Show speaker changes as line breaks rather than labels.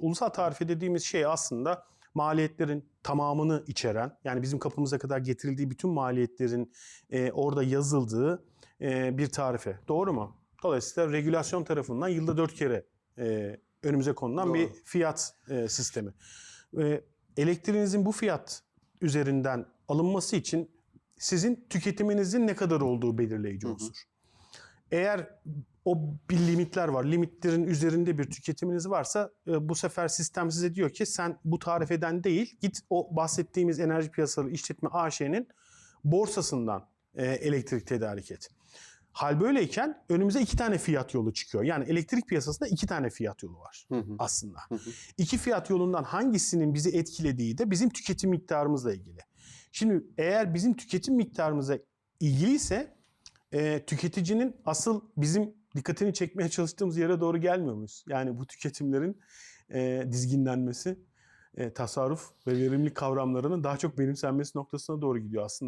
Ulusal tarife dediğimiz şey aslında maliyetlerin tamamını içeren yani bizim kapımıza kadar getirildiği bütün maliyetlerin e, orada yazıldığı e, bir tarife. Doğru mu? Dolayısıyla regülasyon tarafından yılda dört kere e, önümüze konulan
Doğru.
bir fiyat e, sistemi. E, elektriğinizin bu fiyat üzerinden alınması için sizin tüketiminizin ne kadar olduğu belirleyici unsur. Eğer o bir limitler var. Limitlerin üzerinde bir tüketiminiz varsa e, bu sefer sistem size diyor ki sen bu tarifeden değil git o bahsettiğimiz enerji piyasaları işletme AŞ'nin borsasından e, elektrik tedarik et. Hal böyleyken önümüze iki tane fiyat yolu çıkıyor. Yani elektrik piyasasında iki tane fiyat yolu var aslında. İki fiyat yolundan hangisinin bizi etkilediği de bizim tüketim miktarımızla ilgili. Şimdi eğer bizim tüketim miktarımıza ilgiliyse e, tüketicinin asıl bizim dikkatini çekmeye çalıştığımız yere doğru gelmiyor muyuz? Yani bu tüketimlerin e, dizginlenmesi, e, tasarruf ve verimlilik kavramlarının daha çok benimsenmesi noktasına doğru gidiyor aslında.